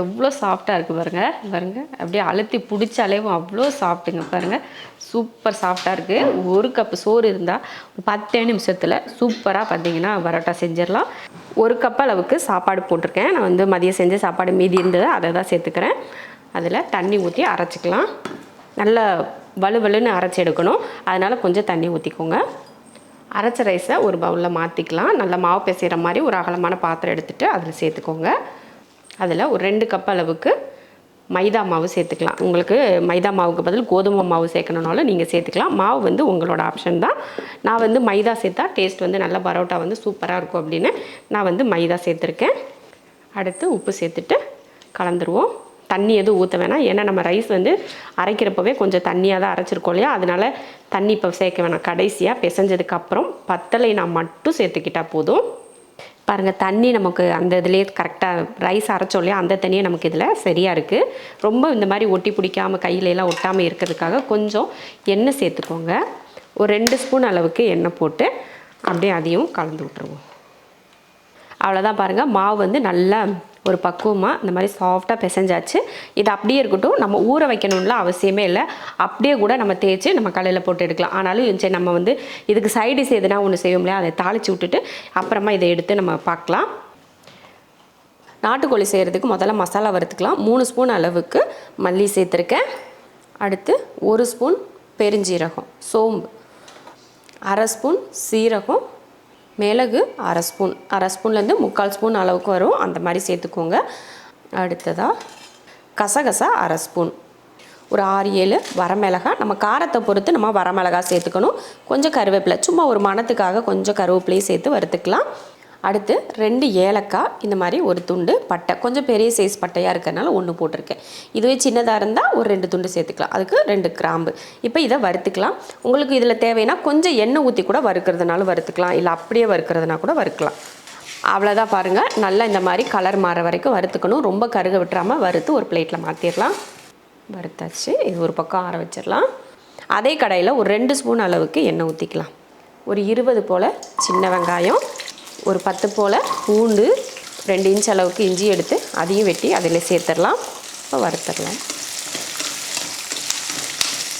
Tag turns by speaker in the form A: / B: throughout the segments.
A: எவ்வளோ சாஃப்டாக இருக்குது பாருங்கள் பாருங்கள் அப்படியே அழுத்தி பிடிச்சாலேவும் அவ்வளோ சாஃப்ட்டுங்க பாருங்கள் சூப்பர் சாஃப்டாக இருக்குது ஒரு கப்பு சோறு இருந்தால் ஒரு பத்தே நிமிஷத்தில் சூப்பராக பார்த்தீங்கன்னா பரோட்டா செஞ்சிடலாம். ஒரு கப் அளவுக்கு சாப்பாடு போட்டிருக்கேன். நான் வந்து மதியம் செஞ்ச சாப்பாடு மீதி இருந்தது அதை தான் சேர்த்துக்கிறேன். அதில் தண்ணி ஊற்றி அரைச்சிக்கலாம். நல்லா வலுவலுன்னு அரைச்சி எடுக்கணும். அதனால் கொஞ்சம் தண்ணி ஊற்றிக்கோங்க அரைச்ச ரைஸை ஒரு பவுலில் மாற்றிக்கலாம் நல்லா மாவு பிசைகிற மாதிரி ஒரு அகலமான பாத்திரம் எடுத்துகிட்டு அதில் சேர்த்துக்கோங்க. அதில் ஒரு ரெண்டு கப் அளவுக்கு மைதா மாவு சேர்த்துக்கலாம். உங்களுக்கு மைதா மாவுக்கு பதில் கோதுமை மாவு சேர்க்கணுனாலும் நீங்கள் சேர்த்துக்கலாம். மாவு வந்து உங்களோட ஆப்ஷன் தான். நான் வந்து மைதா சேர்த்தா டேஸ்ட் வந்து நல்லா பரோட்டா வந்து சூப்பராக இருக்கும் அப்படின்னு நான் வந்து மைதா சேர்த்துருக்கேன். அடுத்து உப்பு சேர்த்துட்டு கலந்துருவோம். தண்ணி எதுவும் ஊற்ற வேணாம். ஏன்னா நம்ம ரைஸ் வந்து அரைக்கிறப்பவே கொஞ்சம் தண்ணியாக தான் அரைச்சிருக்கோம் இல்லையா? அதனால் தண்ணி இப்போ சேர்க்க வேணாம். கடைசியாக பிசைஞ்சதுக்கப்புறம் பத்தலை நான் மட்டும் சேர்த்துக்கிட்டால் போதும். பாருங்கள் தண்ணி நமக்கு அந்த இதுலேயே கரெக்டாக ரைஸ் அரைச்சோம் இல்லையா அந்த தண்ணியே நமக்கு இதில் சரியாக இருக்குது ரொம்ப இந்த மாதிரி ஒட்டி பிடிக்காமல் கையில எல்லாம் ஒட்டாமல் இருக்கிறதுக்காக கொஞ்சம் எண்ணெய் சேர்த்துக்கோங்க. ஒரு ரெண்டு ஸ்பூன் அளவுக்கு எண்ணெய் போட்டு அப்படியே அதையும் கலந்து விட்ருவோம் அவ்வளோதான் பாருங்கள் மாவு வந்து நல்லா ஒரு பக்குவமாக இந்த மாதிரி சாஃப்டாக பிசைஞ்சாச்சு. இது அப்படியே இருக்கட்டும். நம்ம ஊற வைக்கணும்ல அவசியமே இல்லை. அப்படியே கூட நம்ம தேய்ச்சி நம்ம கலையில் போட்டு எடுக்கலாம். ஆனாலும் சரி நம்ம வந்து இதுக்கு சைடிஸ் எதுனா ஒன்று செய்வோம் இல்லையா? அதை தாளித்து விட்டுட்டு அப்புறமா இதை எடுத்து நம்ம பார்க்கலாம். நாட்டுக்கோழி செய்கிறதுக்கு முதல்ல மசாலா வறுத்துக்கலாம். மூணு ஸ்பூன் அளவுக்கு மல்லி சேர்த்துருக்கேன். அடுத்து ஒரு ஸ்பூன் பெருஞ்சீரகம் சோம்பு அரை ஸ்பூன் சீரகம் மிளகு அரை ஸ்பூன். அரை ஸ்பூன்லேருந்து முக்கால் ஸ்பூன் அளவுக்கு வரும். அந்த மாதிரி சேர்த்துக்கோங்க. அடுத்ததாக கசகசா அரை ஸ்பூன். ஒரு ஆறு ஏழு வரமிளகா. நம்ம காரத்தை பொறுத்து நம்ம வரமிளகா சேர்த்துக்கணும். கொஞ்சம் கருவேப்பிலை. சும்மா ஒரு மணத்துக்காக கொஞ்சம் கருவேப்பிலையும் சேர்த்து வறுத்துக்கலாம். அடுத்து ரெண்டு ஏலக்காய் இந்த மாதிரி ஒரு துண்டு பட்டை. கொஞ்சம் பெரிய சைஸ் பட்டையாக இருக்கிறனால ஒன்று போட்டிருக்கேன். இதுவே சின்னதாக இருந்தால் ஒரு ரெண்டு துண்டு சேர்த்துக்கலாம். அதுக்கு ரெண்டு கிராம்பு. இப்போ இதை வறுத்துக்கலாம். உங்களுக்கு இதில் தேவைன்னா கொஞ்சம் எண்ணெய் ஊற்றி கூட வறுக்கிறதுனாலும் வறுத்துக்கலாம். இல்லை அப்படியே வறுக்கிறதுனா கூட வறுக்கலாம். அவ்வளோதான் பாருங்கள் நல்லா இந்த மாதிரி கலர் மாற வரைக்கும் வறுத்துக்கணும். ரொம்ப கருக விட்டுறாமல் வறுத்து ஒரு பிளேட்டில் மாற்றிடலாம் வறுத்தாச்சு. இது ஒரு பக்கம் ஆற வச்சிடலாம் அதே கடையில் ஒரு ரெண்டு ஸ்பூன் அளவுக்கு எண்ணெய் ஊற்றிக்கலாம் ஒரு இருபது போல் சின்ன வெங்காயம். ஒரு பத்து போல் பூண்டு ரெண்டு இன்ச் அளவுக்கு இஞ்சி எடுத்து அதையும் வெட்டி அதில் சேர்த்துடலாம். இப்போ வறுத்துடலாம்.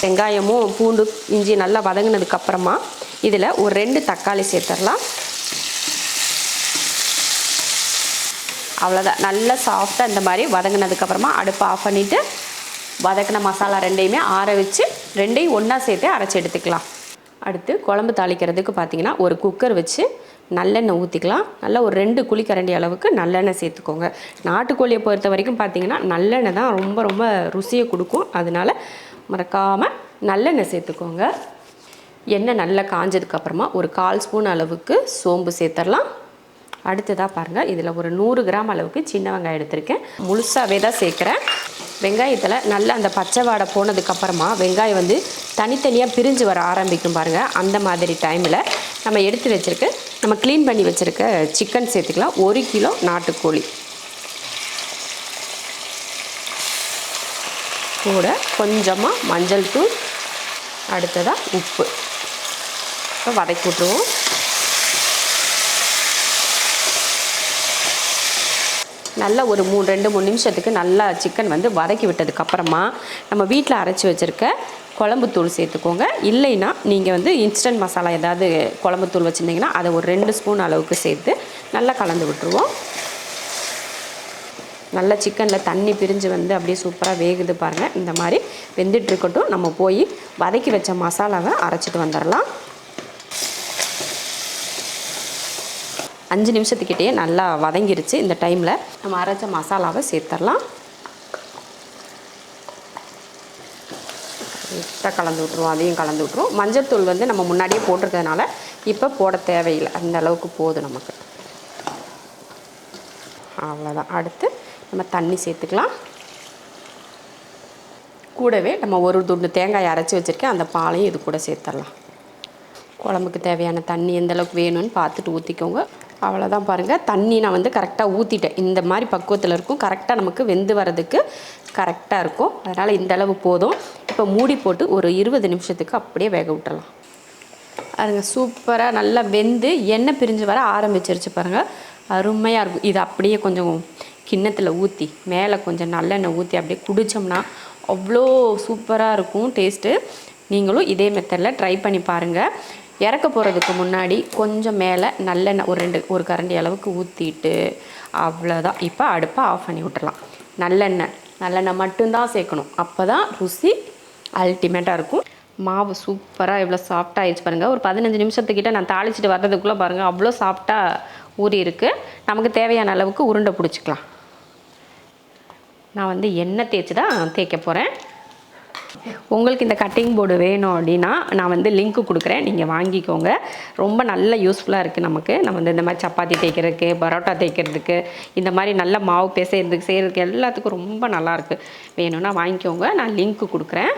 A: வெங்காயமும் பூண்டு இஞ்சி நல்லா வதங்கினதுக்கப்புறமா இதில் ஒரு ரெண்டு தக்காளி சேர்த்துடலாம். அவ்வளோதான் நல்லா சாஃப்டாக இந்த மாதிரி வதங்கினதுக்கப்புறமா அடுப்பை ஆஃப் பண்ணிவிட்டு வதக்கின மசாலா ரெண்டையுமே ஆற வச்சு ரெண்டையும் ஒன்றா சேர்த்து அரைச்சி எடுத்துக்கலாம். அடுத்து குழம்பு தாளிக்கிறதுக்கு பார்த்தீங்கன்னா ஒரு குக்கர் வச்சு நல்லெண்ணெய் ஊற்றிக்கலாம் நல்லா ஒரு ரெண்டு குழிக்கரண்டி அளவுக்கு நல்லெண்ணெய் சேர்த்துக்கோங்க. நாட்டுக்கோழியை பொறுத்த வரைக்கும் பார்த்தீங்கன்னா நல்லெண்ணெய் தான் ரொம்ப ரொம்ப ருசியை கொடுக்கும். அதனால மறக்காமல் நல்லெண்ணெய் சேர்த்துக்கோங்க. எண்ணெய் நல்லா காஞ்சதுக்கப்புறமா ஒரு கால் ஸ்பூன் அளவுக்கு சோம்பு சேர்த்துடலாம் அடுத்ததாக பாருங்கள் இதில் ஒரு நூறு கிராம் அளவுக்கு சின்ன வெங்காயம் எடுத்திருக்கேன். முழுசாகவே தான் சேர்க்குறேன். வெங்காயத்தில் நல்லா அந்த பச்சை வாடை போனதுக்கப்புறமா வெங்காயம் வந்து தனித்தனியாக பிரிஞ்சு வர ஆரம்பிக்கும் பாருங்கள் அந்த மாதிரி டைமில் நம்ம எடுத்து வச்சுருக்கு நம்ம க்ளீன் பண்ணி வச்சுருக்க சிக்கன் சேர்த்துக்கலாம். ஒரு கிலோ நாட்டுக்கோழி. கூட கொஞ்சமாக மஞ்சள் தூள் அடுத்ததாக உப்பு. இப்போ வதக்கி விட்ருவோம் நல்லா ஒரு மூணு ரெண்டு மூணு நிமிஷத்துக்கு நல்லா சிக்கன் வந்து வதக்கி விட்டதுக்கப்புறமா நம்ம வீட்டில் அரைச்சி வச்சுருக்க குழம்புத்தூள் சேர்த்துக்கோங்க. இல்லைன்னா நீங்கள் வந்து இன்ஸ்டன்ட் மசாலா ஏதாவது குழம்புத்தூள் வச்சுருந்தீங்கன்னா அதை ஒரு ரெண்டு ஸ்பூன் அளவுக்கு சேர்த்து நல்லா கலந்து விட்டுருவோம். நல்லா சிக்கனில் தண்ணி பிரிஞ்சு வந்து அப்படியே சூப்பராக வேகுது பாருங்கள் இந்த மாதிரி வெந்துட்டு இருக்கட்டும். நம்ம போய் வதக்கி வச்ச மசாலாவை அரைச்சிட்டு வந்துடலாம். அஞ்சு நிமிஷத்துக்கிட்டே நல்லா வதங்கிருச்சு. இந்த டைமில் நம்ம அரைச்ச மசாலாவை சேர்த்துடலாம். லைட்டாக கலந்து விட்ருவோம் அதையும் கலந்து விட்ருவோம் மஞ்சள்தூள் வந்து நம்ம முன்னாடியே போட்டிருக்கிறதுனால இப்போ போட தேவையில்லை. அந்த அளவுக்கு போதும் நமக்கு. அவ்வளோதான் அடுத்து நம்ம தண்ணி சேர்த்துக்கலாம். கூடவே நம்ம ஒரு துண்டு தேங்காய் அரைச்சி வச்சுருக்கேன். அந்த பாலையும் இது கூட சேர்த்துடலாம். குழம்புக்கு தேவையான தண்ணி எந்த அளவுக்கு வேணும்னு பார்த்துட்டு ஊற்றிக்கோங்க அவ்வளோதான் பாருங்கள் தண்ணி நான் வந்து கரெக்டாக ஊற்றிட்டேன் இந்த மாதிரி பக்குவத்தில் இருக்கும். கரெக்டாக நமக்கு வெந்து வரதுக்கு கரெக்டாக இருக்கும். அதனால் இந்த அளவு போதும். இப்போ மூடி போட்டு ஒரு இருபது நிமிஷத்துக்கு அப்படியே வேக விட்டுடலாம் அதுங்க சூப்பராக நல்லா வெந்து எண்ணெய் பிரிஞ்சு வர ஆரம்பிச்சிருச்சு பாருங்கள் அருமையாக இருக்கும். இது அப்படியே கொஞ்சம் கிண்ணத்தில் ஊற்றி மேலே கொஞ்சம் நல்லெண்ணெய் ஊற்றி அப்படியே குடித்தோம்னா அவ்வளோ சூப்பராக இருக்கும் டேஸ்ட்டு நீங்களும் இதே மெத்தடில் ட்ரை பண்ணி பாருங்கள் இறக்க போகிறதுக்கு முன்னாடி கொஞ்சம் மேலே நல்லெண்ணெய் ஒரு ரெண்டு ஒரு கரண்டி அளவுக்கு ஊற்றிட்டு அவ்வளோதான் இப்போ அடுப்பை ஆஃப் பண்ணி விட்டுறலாம். நல்லெண்ணெய் நல்லெண்ணெய் மட்டும்தான் சேர்க்கணும். அப்போ தான் ருசி அல்டிமேட்டாக இருக்கும். மாவு சூப்பராக எவ்வளோ சாஃப்டாக ஆயிடுச்சு பாருங்கள் ஒரு பதினஞ்சு நிமிஷத்துக்கிட்ட நான் தாளிச்சிட்டு வர்றதுக்குள்ளே பாருங்கள் அவ்வளோ சாஃப்டாக ஊறி இருக்குது நமக்கு தேவையான அளவுக்கு உருண்டை பிடிச்சிக்கலாம். நான் வந்து எண்ணெய் தேய்ச்சி தான் தேய்க்க போகிறேன் உங்களுக்கு இந்த கட்டிங் போர்டு வேணும் அப்படின்னா நான் வந்து லிங்க்கு கொடுக்குறேன். நீங்கள் வாங்கிக்கோங்க. ரொம்ப நல்ல யூஸ்ஃபுல்லாக இருக்குது நமக்கு. நம்ம வந்து இந்த மாதிரி சப்பாத்தி தேய்க்கிறதுக்கு பரோட்டா தேய்க்கிறதுக்கு இந்த மாதிரி நல்ல மாவு பேசுறதுக்கு செய்கிறதுக்கு எல்லாத்துக்கும் ரொம்ப நல்லாயிருக்கு வேணும்னா வாங்கிக்கோங்க. நான் லிங்க்கு கொடுக்குறேன்.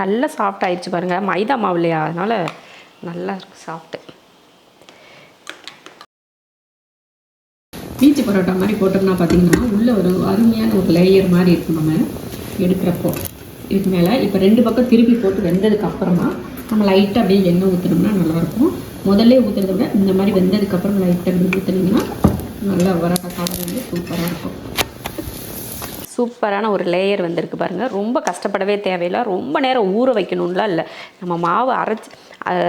A: நல்லா சாஃப்ட் ஆயிடுச்சு பாருங்கள் மைதா மாவு இல்லையா? அதனால் நல்லா இருக்குது சாஃப்ட்டு பீச்சு பரோட்டா மாதிரி போட்டோம்னா பார்த்தீங்கன்னா உள்ளே ஒரு அருமையான ஒரு லேயர் மாதிரி இருக்கும் நம்ம எடுக்கிறப்போ. இதுக்கு மேலே இப்போ ரெண்டு பக்கம் திருப்பி போட்டு வெந்ததுக்கு அப்புறமா நம்ம லைட்டாக அப்படியே எண்ணெய் ஊற்றினோம்னா நல்லாயிருக்கும். முதல்ல ஊற்றுறத விட இந்த மாதிரி வெந்ததுக்கப்புறம் லைட்டாக அப்படி ஊற்றுனீங்கன்னா நல்லா வர சாப்பிட வந்து சூப்பராக இருக்கும். சூப்பரான ஒரு லேயர் வந்திருக்கு பாருங்கள் ரொம்ப கஷ்டப்படவே தேவையில்லை. ரொம்ப நேரம் ஊற வைக்கணும்லாம் இல்லை. நம்ம மாவு அரைச்சி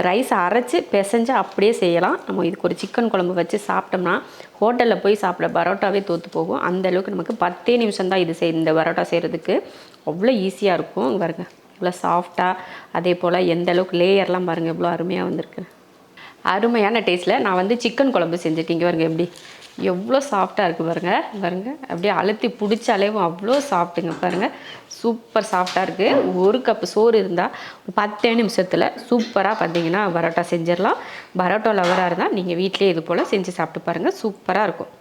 A: ரைஸை அரைச்சி பிசைஞ்சு அப்படியே செய்யலாம். நம்ம இதுக்கு ஒரு சிக்கன் குழம்பு வச்சு சாப்பிட்டோம்னா ஹோட்டலில் போய் சாப்பிட பரோட்டாவே தோற்று போகும். அந்த அளவுக்கு நமக்கு பத்தே நிமிஷம் தான் இது செய் இந்த பரோட்டா செய்கிறதுக்கு அவ்வளோ ஈஸியாக இருக்கும் இங்கே பாருங்க. இவ்வளோ சாஃப்டாக அதே போல் எந்த அளவுக்கு லேயர்லாம் பாருங்கள் இவ்வளோ அருமையாக வந்திருக்கு. அருமையான டேஸ்ட்டில் நான் வந்து சிக்கன் குழம்பு செஞ்சுட்டீங்க பாருங்கள் எப்படி. எவ்வளோ சாஃப்டாக இருக்குது பாருங்கள் பாருங்கள் அப்படியே அழுத்தி பிடிச்சாலேவும் அவ்வளோ சாஃப்ட்டுங்க பாருங்கள் சூப்பர் சாஃப்டாக இருக்குது ஒரு கப்பு சோறு இருந்தால் ஒரு பத்தே நிமிஷத்தில் சூப்பராக பார்த்தீங்கன்னா பரோட்டா செஞ்சிடலாம். பரோட்டா லவராக இருந்தால் நீங்கள் வீட்டிலேயே இது போல் செஞ்சு சாப்பிட்டு பாருங்கள் சூப்பராக இருக்கும்.